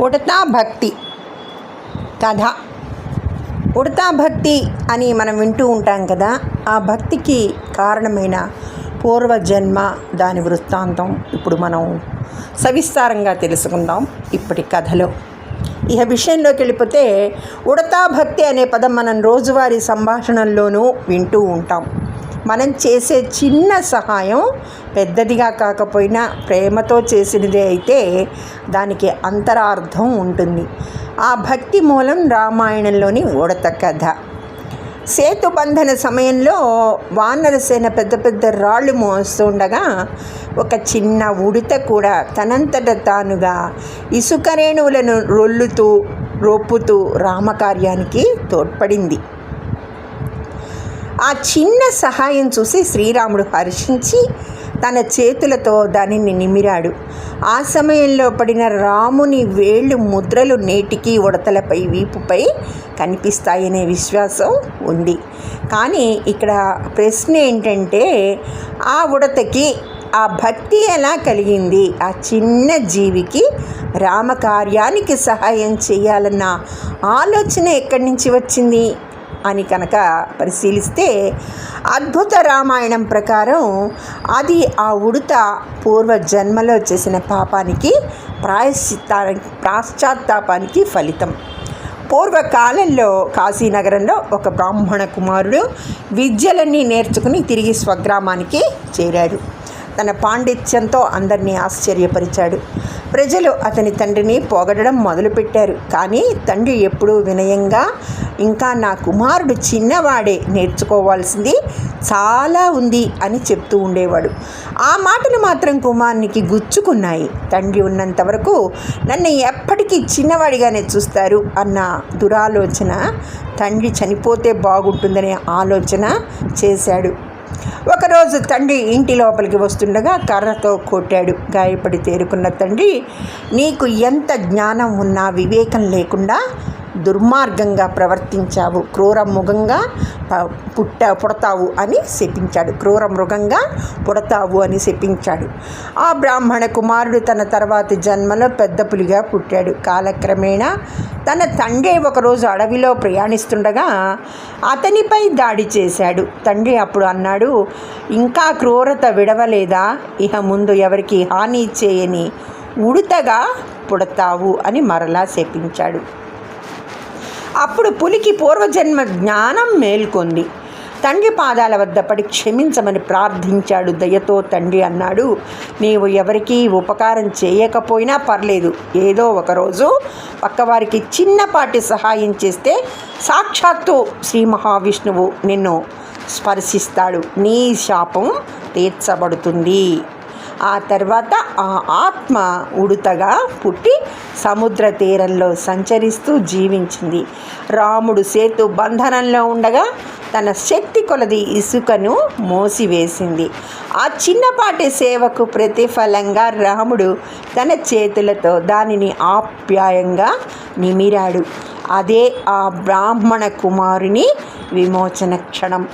ఉడతా భక్తి. కథ. ఉడతా భక్తి అని మనం వింటూ ఉంటాం కదా ఆ భక్తికి కారణమైన పూర్వజన్మ దాని వృత్తాంతం ఇప్పుడు మనం సవిస్తారంగా తెలుసుకుందాం ఇప్పటి కథలో. ఇక విషయంలోకి వెళ్ళిపోతే ఉడతా భక్తి అనే పదం మనం రోజువారీ సంభాషణల్లోనూ వింటూ ఉంటాం. మనం చేసే చిన్న సహాయం పెద్దదిగా కాకపోయినా ప్రేమతో చేసినదే అయితే దానికి అంతరార్థం ఉంటుంది. ఆ భక్తి మూలం రామాయణంలోని ఉడత కథ. సేతుబంధన సమయంలో వానరసేన పెద్ద పెద్ద రాళ్ళు మోస్తుండగా ఒక చిన్న ఉడత కూడా తనంతట తానుగా ఇసుక రేణువులను రొల్లుతూ రొప్పుతూ రామకార్యానికి తోడ్పడింది. ఆ చిన్న సహాయం చూసి శ్రీరాముడు హర్షించి తన చేతులతో దానిని నిమిరాడు. ఆ సమయంలో పడిన రాముని వేళ్ళు ముద్రలు నేటికి ఉడతలపై వీపుపై కనిపిస్తాయనే విశ్వాసం ఉంది. కానీ ఇక్కడ ప్రశ్న ఏంటంటే ఆ ఉడతకి ఆ భక్తి ఎలా కలిగింది? ఆ చిన్న జీవికి రామకార్యానికి సహాయం చేయాలన్న ఆలోచన ఎక్కడి నుంచి వచ్చింది? అని కనుక పరిశీలిస్తే అద్భుత రామాయణం ప్రకారం అది ఆ ఉడత పూర్వ జన్మలో చేసిన పాపానికి ప్రాయశ్చిత్తానికి ప్రాశ్చాత్తాపానికి ఫలితం. పూర్వకాలంలో కాశీనగరంలో ఒక బ్రాహ్మణ కుమారుడు విద్యలన్నీ నేర్చుకుని తిరిగి స్వగ్రామానికి చేరాడు. తన పాండిత్యంతో అందరినీ ఆశ్చర్యపరిచాడు. ప్రజలు అతని తండ్రిని పొగడడం మొదలుపెట్టారు. కానీ తండ్రి ఎప్పుడూ వినయంగా ఇంకా నా కుమారుడు చిన్నవాడే నేర్చుకోవాల్సింది చాలా ఉంది అని చెప్తూ ఉండేవాడు. ఆ మాటలు మాత్రం కుమారునికి గుచ్చుకున్నాయి. తండ్రి ఉన్నంత వరకు నన్ను ఎప్పటికీ చిన్నవాడిగానే చూస్తారు అన్న దురాలోచన తండ్రి చనిపోతే బాగుంటుందనే ఆలోచన చేశాడు. ఒకరోజు తండ్రి ఇంటి లోపలికి వస్తుండగా కర్రతో కొట్టాడు. గాయపడి తేరుకున్న తండ్రి నీకు ఎంత జ్ఞానం ఉన్నా వివేకం లేకుండా దుర్మార్గంగా ప్రవర్తించావు క్రూర మృగంగా పుట్ట పుడతావు అని శపించాడు. క్రూర మృగంగా పుడతావు అని శపించాడు. ఆ బ్రాహ్మణ కుమారుడు తన తర్వాతి జన్మలో పెద్ద పులిగా పుట్టాడు. కాలక్రమేణా తన తండ్రి ఒకరోజు అడవిలో ప్రయాణిస్తుండగా అతనిపై దాడి చేశాడు. తండ్రి అప్పుడు అన్నాడు ఇంకా క్రూరత విడవలేదా? ఇహ ముందు ఎవరికి హాని చేయని ఉడతగా పుడతావు అని మరలా శపించాడు. అప్పుడు పులికి పూర్వజన్మ జ్ఞానం మేల్కొంది. తండ్రి పాదాల వద్ద పడి క్షమించమని ప్రార్థించాడు దయతో తండ్రి అన్నాడు. నీవు ఎవరికీ ఉపకారం చేయకపోయినా పర్లేదు. ఏదో ఒకరోజు పక్కవారికి చిన్నపాటి సహాయం చేస్తే సాక్షాత్తు శ్రీ మహావిష్ణువు నిన్ను స్పర్శిస్తాడు. నీ శాపం తీర్చబడుతుంది. ఆ తర్వాత ఆ ఆత్మ ఉడుతగా పుట్టి సముద్ర తీరంలో సంచరిస్తూ జీవించింది. రాముడు సేతు బంధనంలో ఉండగా తన శక్తి కొలది ఇసుకను మోసివేసింది. ఆ చిన్నపాటి సేవకు ప్రతిఫలంగా రాముడు తన చేతులతో దానిని ఆప్యాయంగా నిమిరాడు. అదే ఆ బ్రాహ్మణ కుమారుని విమోచన క్షణం.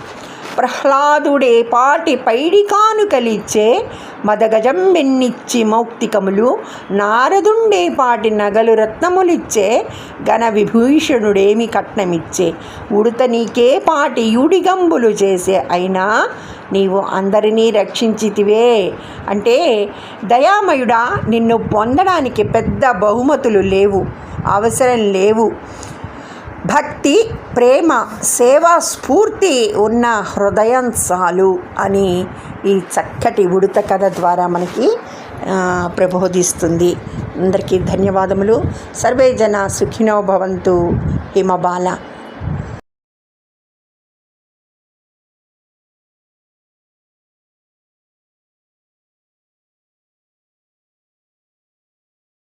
ప్రహ్లాదుడే పాటి పైడికాను కలిచ్చే మదగజంబెన్నిచ్చి మౌక్తికములు నారదుండే పాటి నగలు రత్నములిచ్చే ఘన విభూషణుడేమి కట్నమిచ్చే? ఉడత నీకే పాటి యుడిగంబులు చేసే అయినా నీవు అందరినీ రక్షించితివే. అంటే దయామయుడా నిన్ను పొందడానికి పెద్ద బహుమతులు లేవు అవసరం లేవు. భక్తి ప్రేమ సేవా స్ఫూర్తి ఉన్న హృదయం చాలు అని ఈ చక్కటి ఉడత కథ ద్వారా మనకి ప్రబోధిస్తుంది అందరికీ ధన్యవాదములు. సర్వే జన సుఖినో భవంతు హిమబాల.